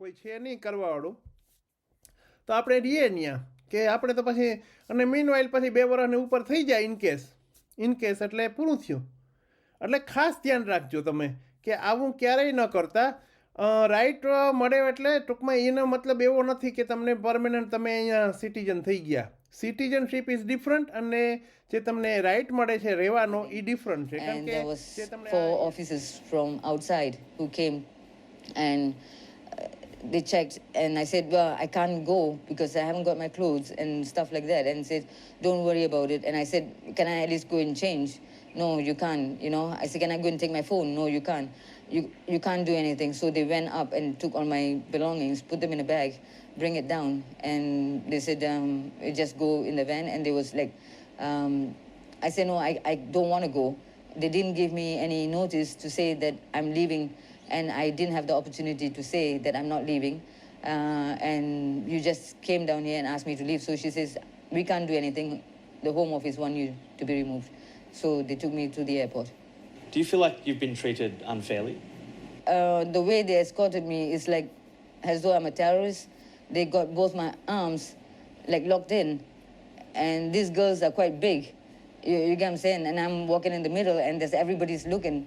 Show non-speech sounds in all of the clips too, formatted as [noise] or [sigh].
કોઈ છે નહીં કરવાવાળું. તો આપણે રહીએ ત્યાં કે આપણે તો પછી અને મીન વાઇલ પછી બે વર્ષની ઉપર થઈ જાય ઇન કેસ ઇન કેસ એટલે પૂરું થયું. એટલે ખાસ ધ્યાન રાખજો તમે કે આવું ક્યારેય ન કરતા. રાઈટ મળે એટલે ટૂંકમાં એનો મતલબ એવો નથી કે તમને પરમેનન્ટ તમે અહીંયા સિટીઝન થઈ ગયા. સિટીઝનશીપ ઇઝ ડિફરન્ટ અને જે તમને રાઈટ મળે છે રહેવાનો એ ડિફરન્ટ છે. કારણ કે જે તમને four officers from outside who કેમ uh, they checked and i said well i can't go because i haven't got my clothes and stuff like that. And said don't worry about it. And i said can i at least go and change? No you can't you know. I said can i go and take my phone? No you can't. You you can't do anything. So they went up and took all my belongings put them in a bag bring it down and they said um, just go in the van. And there was like um, I said, no, I, I don't want to go. They didn't give me any notice to say that I'm leaving, and I didn't have the opportunity to say that I'm not leaving. Uh, and you just came down here and asked me to leave. So she says, we can't do anything. The Home Office want you to be removed. So they took me to the airport. Do you feel like you've been treated unfairly? Uh, the way they escorted me is like as though I'm a terrorist. They got both my arms like locked in, and these girls are quite big. You, you get what I'm saying? And I'm walking in the middle, and there's everybody's looking.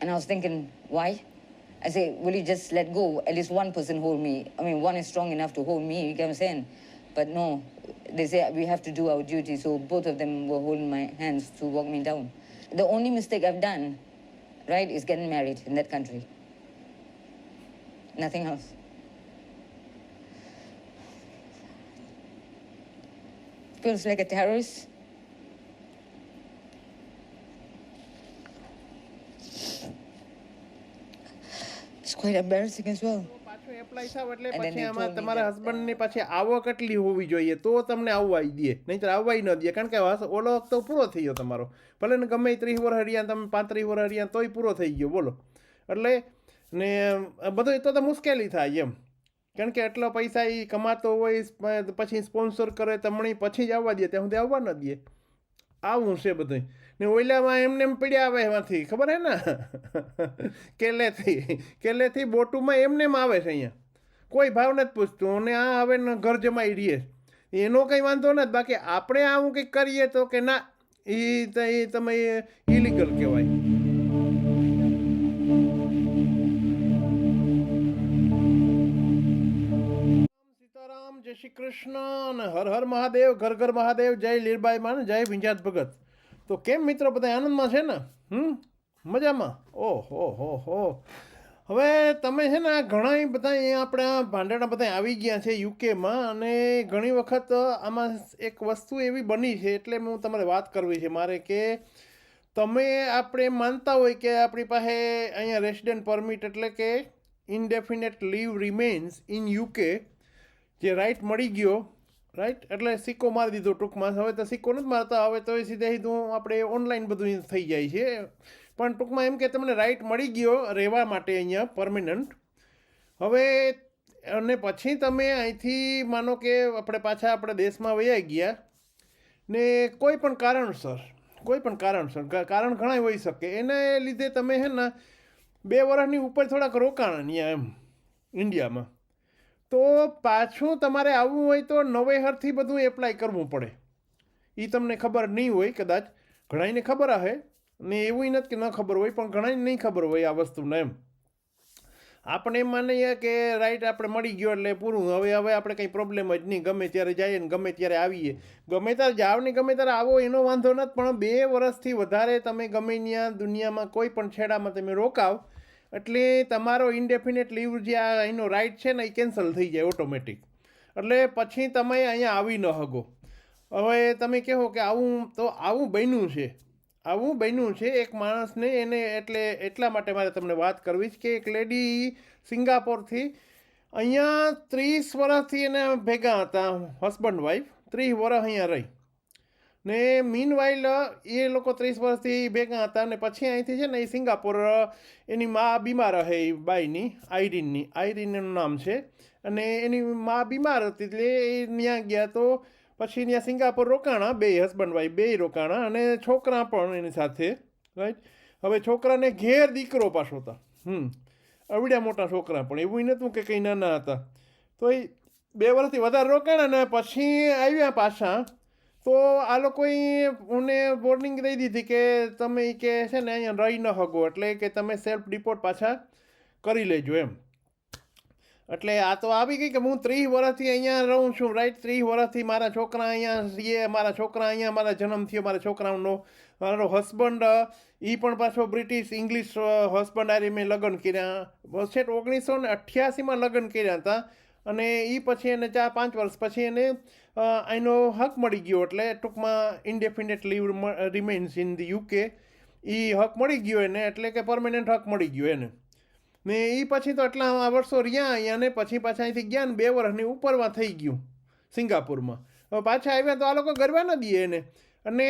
And I was thinking, why? I say, will you just let go? At least one person hold me. I mean, one is strong enough to hold me. You get what I'm saying? But no, they say we have to do our duty. So both of them were holding my hands to walk me down. The only mistake I've done, right, is getting married in that country. Nothing else. Feels like a terrorist. It's quite embarrassing as well. પાછું apply થાવ એટલે પછી આમાં તમારા હસબન્ડની પાછી આવક એટલી હોવી જોઈએ તો તમને આવવા દે નહીંતર આવવા ન દે. કારણ કે ઓલો તો પૂરો થઈ ગયો તમારો. ભલે ને ગમે ત્રીસ વર્ષ હરિયા તમે પાંત્રીસ વર્ષ હરિયા તોય પૂરો થઈ ગયો બોલો. એટલે ને બધું તો તો મુશ્કેલી થાય એમ. કારણ કે એટલો પૈસા એ કમાતો હોય પછી સ્પોન્સર કરે તમને પછી જ આવવા દે ત્યાં સુધી આવવા ન દે. આવું છે બધું ને ઓઈલામાં એમને એમ પીડ્યા આવે એમાંથી, ખબર હે ને? [laughs] કેલેથી કેલેથી બોટુમાં એમને એમ આવે છે અહીંયા. કોઈ ભાવ નથી પૂછતું, અને આ હવે ઘર જમાઈ રહીએ. એનો કંઈ વાંધો નથી, બાકી આપણે આવું કંઈક કરીએ તો કે ના એ તમે ઇલીગલ કહેવાય. શ્રી કૃષ્ણ, અને હર હર મહાદેવ, ઘર ઘર મહાદેવ, જય લીરબાઈ માન, જય વિંજાત ભગત. તો કેમ મિત્રો બધા આનંદમાં છે ને? હમ? મજામાં? ઓહો, હો હો. હવે તમે છે ને ઘણા બધા અહીંયા આપણા ભાંડાણા બધા આવી ગયા છે યુકેમાં અને ઘણી વખત આમાં એક વસ્તુ એવી બની છે એટલે હું તમારે વાત કરવી છે મારે કે તમે આપણે માનતા હોય કે આપણી પાસે અહીંયા રેસિડેન્ટ પરમિટ એટલે કે indefinite leave remains in UK જે રાઈટ મળી ગયો રાઈટ એટલે સિક્કો મારી દીધો ટૂંકમાં. હવે તો સિક્કો નથી મારતા. હવે તો એ સીધે સીધું આપણે ઓનલાઈન બધું થઈ જાય છે. પણ ટૂંકમાં એમ કે તમને રાઈટ મળી ગયો રહેવા માટે અહીંયા પરમિનન્ટ હવે અને પછી તમે અહીંથી માનો કે આપણે પાછા આપણા દેશમાં વયા ગયા ને કોઈ પણ કારણસર, કોઈ પણ કારણસર કારણ ઘણા હોઈ શકે. એને લીધે તમે છે ને બે વર્ષની ઉપર થોડાક રોકાણ અહીંયા એમ ઇન્ડિયામાં તો પાછું તમારે આવવું હોય તો નવેહરથી બધું એપ્લાય કરવું પડે. એ તમને ખબર નહીં હોય કદાચ. ઘણાઈને ખબર હશે ને એવું નથી કે ન ખબર હોય, પણ ઘણાને નહીં ખબર હોય આ વસ્તુને એમ. આપણે એમ માનીએ કે રાઈટ આપણે મળી ગયો એટલે પૂરું. હવે હવે આપણે કંઈ પ્રોબ્લેમ જ નહીં. ગમે ત્યારે જઈએ ને ગમે ત્યારે આવીએ. ગમે ત્યારે જાવ ને ગમે ત્યારે આવો, એનો વાંધો નથી. પણ બે વર્ષથી વધારે તમે ગમે ત્યાં દુનિયામાં કોઈ પણ છેડામાં તમે રોકાવ એટલે તમારો ઇન્ડેફિનેટ લીવ જે આ અહીંનો રાઇટ છે ને, એ કેન્સલ થઈ જાય ઓટોમેટિક એટલે પછી તમે અહીંયા આવી ન હગો. હવે તમે કહો કે આવું તો આવું બન્યું છે. આવું બન્યું છે, એક માણસને એને એટલે એટલા માટે મારે તમને વાત કરવી છે કે એક લેડી સિંગાપોરથી અહીંયા ત્રીસ વર્ષથી એને ભેગા હતા હસબન્ડ વાઈફ ત્રીસ વર્ષ અહીંયા રહી. ને મીનવાઇલ એ લોકો ત્રીસ વર્ષથી ભેગા હતા ને પછી અહીંથી છે ને એ સિંગાપોર, એની મા બીમાર રહે એ બાઈની આઈરીનની આઈરીનનું નામ છે. અને એની મા બીમાર હતી એટલે એ ત્યાં ગયા તો પછી ત્યાં સિંગાપોર રોકાણા, બે હસબન્ડ વાઈફ બે રોકાણા અને છોકરા પણ એની સાથે રાઈટ હવે છોકરાને ઘેર દીકરો પાછો હતા. હમ. અવડ્યા મોટા છોકરા પણ. એવું નહોતું કે કંઈ નાના હતા. તો એ બે વર્ષથી વધારે રોકાણા ને પછી આવ્યા પાછા તો આ લોકોએ મને વોર્નિંગ દઈ દીધી કે તમે કે છે ને અહીંયા રહી ન શકો, એટલે કે તમે સેલ્ફ ડિપોર્ટ પાછા કરી લેજો એમ. એટલે આ તો આવી ગઈ કે હું ત્રીસ વર્ષથી અહીંયા રહું છું રાઈટ ત્રીસ વર્ષથી મારા છોકરા અહીંયા છીએ, મારા છોકરા અહીંયા, મારા જન્મ થયો, મારા છોકરાઓનો મારો હસબન્ડ એ પણ પાછો બ્રિટિશ ઇંગ્લિશ હસબન્ડ આરી મેં લગ્ન કર્યા. છેક ઓગણીસો ને અઠ્યાસીમાં લગ્ન કર્યા હતા અને એ પછી એને ચાર પાંચ વર્ષ પછી એને અહીંનો હક મળી ગયો એટલે ટૂંકમાં indefinite leave remains in the UK એ હક મળી ગયો એને એટલે કે પરમેનન્ટ હક મળી ગયો એને. ને એ પછી તો એટલા વર્ષો રહ્યા અહીંયા ને પછી પાછા અહીંથી ગયા ને બે વર્ષની ઉપરમાં થઈ ગયું સિંગાપુરમાં. હવે પાછા આવ્યા તો આ લોકો ગરબા ન દે એને. અને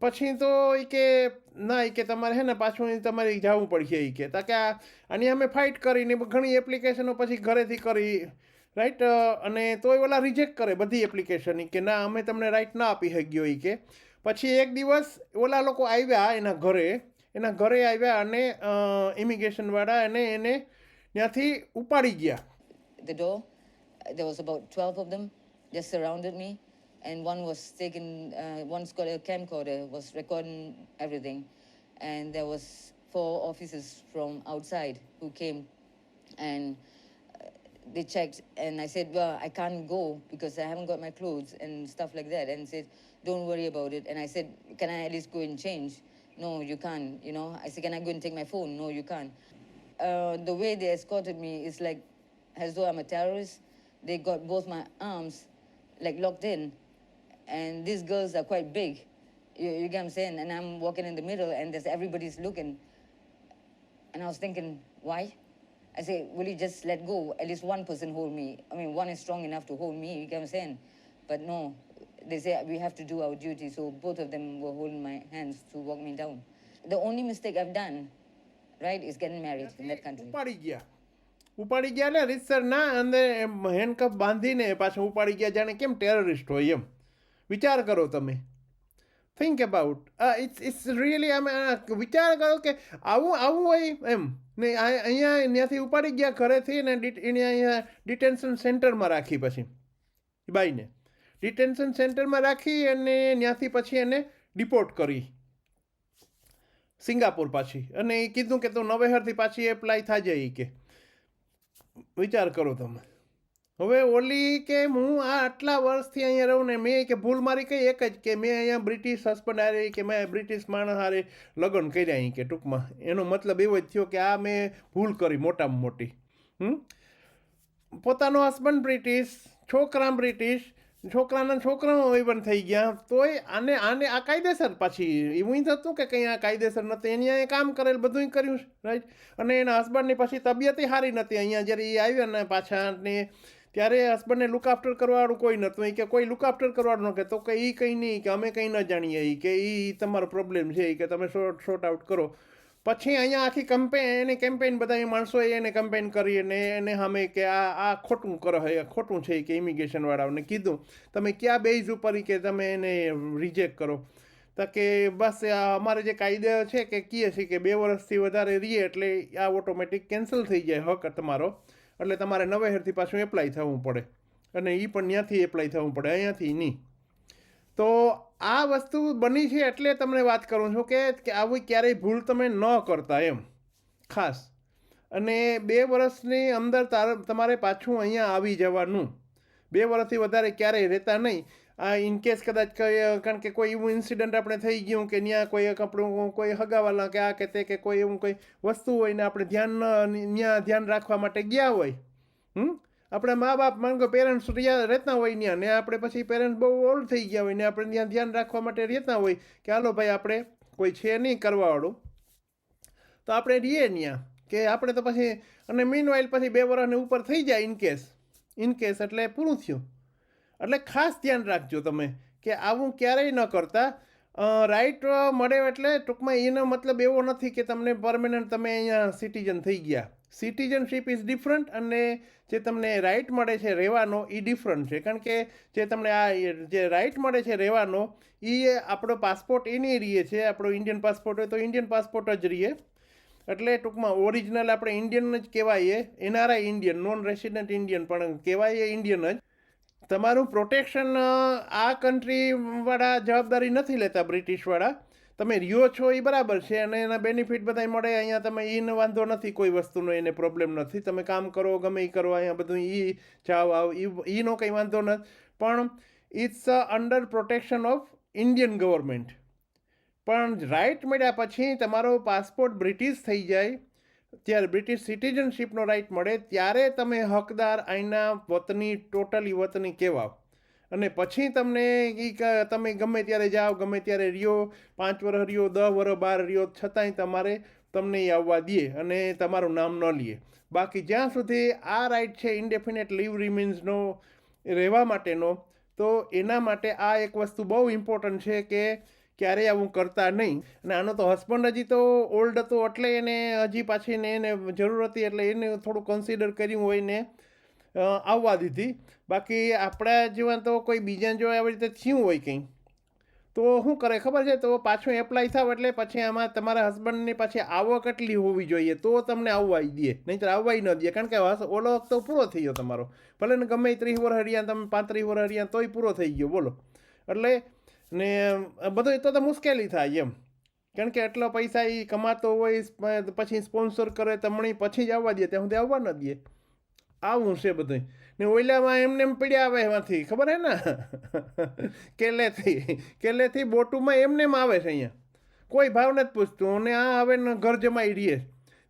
પછી તો એ કે ના એ કે તમારે છે ને પાછું તમારે જવું પડશે એ કે. તા કે આની અમે ફાઇટ કરીને ઘણી એપ્લિકેશનો પછી ઘરેથી કરી રાઈટ અને તોય ઓલા રિજેક્ટ કરે બધી એપ્લિકેશન કે ના અમે તમને રાઈટ ના આપી શક્યો એ કે પછી એક દિવસ ઓલા લોકો આવ્યા એના ઘરે એના ઘરે આવ્યા અને ઇમિગ્રેશનવાળા અને એને ત્યાંથી ઉપાડી ગયા uh, There was about 12 of them just surrounded me. And one was taking, uh, one's got a camcorder, was recording everything. And there was four officers from outside who came and uh, they checked. And I said, well, I can't go because I haven't got my clothes and stuff like that. And said, don't worry about it. And I said, can I at least go and change? No, you can't, you know. I said, can I go and take my phone? No, you can't. Uh, the way they escorted me is like as though I'm a terrorist. They got both my arms like locked in, and these girls are quite big. You, you get what I'm saying? And I'm walking in the middle, and there's everybody's looking. And I was thinking, why? I say, will you just let go? At least one person hold me. I mean, one is strong enough to hold me. You get what I'm saying? But no, they say we have to do our duty. So both of them were holding my hands to walk me down. The only mistake I've done, right, is getting married in that country. ઉપાડી ગયા ઉપાડી ગયા ને રીતસર ના અંદર હેન્ડકફ બાંધીને પાછું ઉપાડી ગયા જાણે કેમ ટેરરિસ્ટ હોય એમ વિચાર કરો તમે think about it's it's really અમે વિચાર કરો કે આવું આવું હોય એમ. ને અહીંયા ત્યાંથી ઉપાડી ગયા ઘરેથી ને એને અહીંયા ડિટેન્શન સેન્ટરમાં રાખી પછી. બાઈને. ડિટેન્શન સેન્ટરમાં રાખી અને ત્યાંથી પછી એને ડિપોર્ટ કરી. સિંગાપુર પાછી. અને એ કીધું કે તું નવેહરથી પાછી એપ્લાય થાય એ કે. વિચાર કરો તમે. હવે ઓલી કે હું આ આટલા વર્ષથી અહીંયા રહું ને મેં કે ભૂલ મારી કઈ એક જ કે મેં અહીંયા બ્રિટિશ હસબન્ડ હારે કે મેં બ્રિટિશ માણસ હારે લગ્ન કર્યા અહીં કે ટૂંકમાં. એનો મતલબ એવો જ થયો કે આ મેં ભૂલ કરી મોટામાં મોટી. હમ? પોતાનો હસબન્ડ બ્રિટિશ છોકરા બ્રિટિશ, છોકરાના છોકરાઓ ઇવન થઈ ગયા. તોય આને આને આ કાયદેસર પાછી, એવું થતું કે કંઈ આ કાયદેસર નથી એની અહીંયા કામ કરેલ બધું કર્યું રાઈટ અને એના હસબન્ડની પછી તબિયત સારી નથી. અહીંયા જ્યારે એ આવ્યા ને પાછા ને ત્યારે હસબન્ડને લુક આફ્ટર કરવાવાળું કોઈ નહોતું એ કે કોઈ લુક આફ્ટર કરવાનું ન કે, તો કે એ કંઈ નહીં, કે અમે કંઈ ન જાણીએ એ કે એ તમારો પ્રોબ્લેમ છે એ કે તમે શોર્ટ શોર્ટ આઉટ કરો. પછી અહીંયા આખી કમ્પેન એને કેમ્પેન બધા માણસોએ એને કમ્પેન કરી અને એને સામે કે આ આ ખોટું કરો હે ખોટું છે કે ઇમિગ્રેશનવાળાઓને કીધું. તમે કયા બેઝ ઉપર કે તમે એને રિજેક્ટ કરો. તો કે બસ અમારે જે કાયદા છે કે કીએ છીએ કે બે વર્ષથી વધારે રહીએ એટલે આ ઓટોમેટિક કેન્સલ થઈ જાય હક તમારો. એટલે તમારે નવેસરથી પાછું એપ્લાય થવું પડે. અને એ પણ ત્યાંથી એપ્લાય થવું પડે, અહીંયાથી નહીં. તો આ વસ્તુ બની છે એટલે તમને વાત કરું છું કે કે આવી ક્યારેય ભૂલ તમે ન કરતા એમ. ખાસ. અને બે વર્ષની અંદર તાર, તમારે પાછું અહીંયા આવી જવાનું. બે વર્ષથી વધારે ક્યારેય રહેતા નહીં. આ ઇનકેસ કદાચ કારણ કે કોઈ એવું ઇન્સિડન્ટ આપણે થઈ ગયું કે ત્યાં કોઈ કપડું કોઈ હગાવાલા કે આ કે તે કે કોઈ એવું કોઈ વસ્તુ હોય ને આપણે ધ્યાન ત્યાં ધ્યાન રાખવા માટે ગયા હોય, હમ? આપણા મા બાપ માનગો પેરેન્ટ્સ રહેતા હોય ત્યાં ને આપણે પછી પેરેન્ટ્સ બહુ ઓલ્ડ થઈ ગયા હોય ને આપણે ત્યાં ધ્યાન રાખવા માટે રહેતા હોય કે હાલો ભાઈ આપણે કોઈ છે નહીં કરવાવાળું. તો આપણે રહીએ ત્યાં કે આપણે તો પછી, અને મીન વાઇલ પછી બે વર્ષને ઉપર થઈ જાય ઇનકેસ ઇનકેસ એટલે પૂરું થયું. એટલે ખાસ ધ્યાન રાખજો તમે કે આવું ક્યારેય ન કરતા. રાઈટ મળે એટલે ટૂંકમાં એનો મતલબ એવો નથી કે તમને પરમેનન્ટ તમે અહીંયા સિટીઝન થઈ ગયા. સિટીઝનશીપ ઇઝ ડિફરન્ટ અને જે તમને રાઈટ મળે છે રહેવાનો એ ડિફરન્ટ છે. કારણ કે જે તમને આ જે રાઈટ મળે છે રહેવાનો એ આપણો પાસપોર્ટ એની રહીએ છે. આપણો ઇન્ડિયન પાસપોર્ટ હોય તો ઇન્ડિયન પાસપોર્ટ જ રહીએ એટલે ટૂંકમાં ઓરિજિનલ આપણે ઇન્ડિયન જ કહેવાય NRI Indian non resident Indian પણ કહેવાય ઇન્ડિયન જ. તમારું પ્રોટેક્શન આ કન્ટ્રીવાળા જવાબદારી નથી લેતા બ્રિટિશવાળા. તમે રહ્યો છો એ બરાબર છે અને એના બેનિફિટ બધા મળે, અહીંયા તમે એને વાંધો નથી, કોઈ વસ્તુનો એને પ્રોબ્લેમ નથી. તમે કામ કરો, ગમે એ કરો, અહીંયા બધું એ જાઓ, આવો એનો કંઈ વાંધો નથી. પણ it's under protection of Indian government પણ રાઇટ મળ્યા પછી તમારો પાસપોર્ટ બ્રિટિશ થઈ જાય. ત્યારે બ્રિટિશ સિટીઝનશીપનો રાઇટ મળે ત્યારે તમે હકદાર અહીંના વતની, ટોટલી વતની કહેવાઓ અને પછી તમને તમે ગમે ત્યારે જાઓ, ગમે ત્યારે રહ્યો, પાંચ વર્ષ રહ્યો દસ વર્ષ બાર રહ્યો, છતાંય તમારે તમને એ આવવા દે અને તમારું નામ ન લે. બાકી જ્યાં સુધી આ રાઇટ છે ઇન્ડેફિનેટ લીવ રિમીન્સનો રહેવા માટેનો, તો એના માટે આ એક વસ્તુ બહુ ઇમ્પોર્ટન્ટ છે કે ક્યારેય આવું કરતા નહીં. અને આનો તો હસબન્ડ હજી તો ઓલ્ડ હતો એટલે એને હજી પાછી એને જરૂર હતી એટલે એને થોડું કન્સિડર કર્યું હોય ને આવવા દીધી. બાકી આપણા જેવા તો કોઈ બીજા જો આવી રીતે થયું હોય કંઈ. તો શું કરે ખબર છે? તો પાછું એપ્લાય થાવ એટલે પછી આમાં તમારા હસબન્ડની પાછી આવક એટલી હોવી જોઈએ. તો તમને આવવાઈ દે. નહીંતર આવવાઈ ન દે. કારણ કે ઓલો તો પૂરો થઈ ગયો તમારો. ભલે ને ગમે ત્રીસ વર્ષ હરિયા તમે પાંત્રીસ વર્ષ હરિયા તોય પૂરો થઈ ગયો. બોલો. એટલે ને બધું તો તો મુશ્કેલી થાય એમ. કારણ કે એટલો પૈસા એ કમાતો હોય પછી સ્પોન્સર કરે તમને પછી જ આવવા દે, ત્યાં સુધી આવવા ન દે. આવું છે બધું ને ઓઈલામાં એમને એમ પડ્યા આવે એમાંથી, ખબર હે ને? [laughs] કેલેથી કેલેથી બોટુમાં એમને એમ આવે છે અહીંયા. કોઈ ભાવ નથી પૂછતું અને આ હવે ઘર જમાઈ રહીએ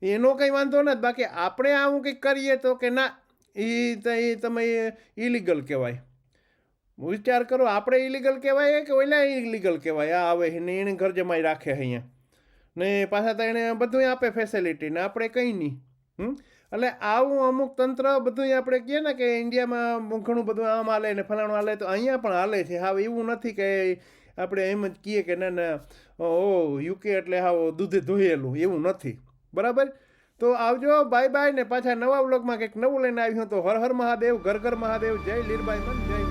એનો કંઈ વાંધો નથી, બાકી આપણે આવું કંઈક કરીએ તો કે ના એ તમે ઇલીગલ કહેવાય. વિચાર કરો, આપણે ઇલીગલ કહેવાય કે ઓલા ઇલીગલ કહેવાય? આ આવે ને એને ઘર જમાઈ રાખે અહીંયા. ને પાછા તો એને બધું આપે ફેસિલિટી ને આપણે કંઈ નહીં. હમ? એટલે આવું અમુક તંત્ર બધું આપણે કહીએ ને કે ઇન્ડિયામાં ઘણું બધું આમ હાલે ને ફલાણું હાલે, તો અહીંયા પણ હાલે છે. હા એવું નથી કે આપણે એમ જ કહીએ કે ના ના, ઓ યુકે એટલે હા દૂધે ધોયેલું, એવું નથી. બરાબર? તો આવજો બાય બાય ને પાછા નવા બ્લોગમાં કંઈક નવું લઈને આવ્યું તો હર હર મહાદેવ, ઘર ઘર મહાદેવ, જય લીરબાઈ મન, જય